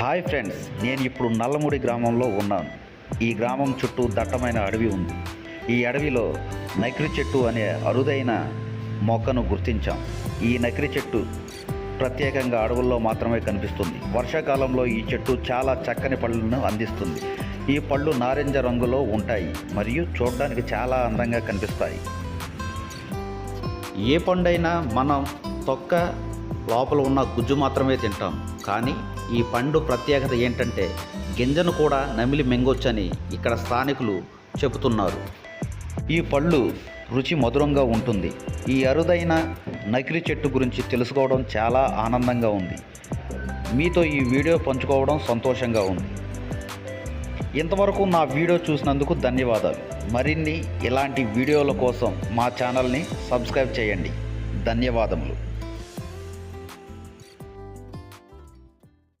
Hi friends నేను ఇప్పుడు నల్లముడి గ్రామంలో ఉన్నాను. ఈ గ్రామం చుట్టూ దట్టమైన అడవి ఉంది. ఈ అడవిలో నకిరి చెట్టు అనే అరుదైన మొక్కను గుర్తించాం. ఈ నకిరి చెట్టు ప్రత్యేకంగా అడవుల్లో మాత్రమే కనిపిస్తుంది. వర్షాకాలంలో ఈ చెట్టు చాలా చక్కని పళ్ళను అందిస్తుంది. ఈ పళ్ళు నారింజ రంగులో ఉంటాయి మరియు చూడడానికి చాలా అందంగా కనిపిస్తాయి. ఏ పండైనా మనం తొక్క లోపల ఉన్న గుజ్జు మాత్రమే తింటాం. కానీ ఈ పండు ప్రత్యేకత ఏంటంటే గింజను కూడా నమిలి మెంగొచ్చని ఇక్కడ స్థానికులు చెబుతున్నారు. ఈ పళ్ళు రుచి మధురంగా ఉంటుంది. ఈ అరుదైన నకిరి చెట్టు గురించి తెలుసుకోవడం చాలా ఆనందంగా ఉంది. మీతో ఈ వీడియో పంచుకోవడం సంతోషంగా ఉంది. ఇంతవరకు నా వీడియో చూసినందుకు ధన్యవాదాలు. మరిన్ని ఇలాంటి వీడియోల కోసం మా ఛానల్ని సబ్స్క్రైబ్ చేయండి. ధన్యవాదములు.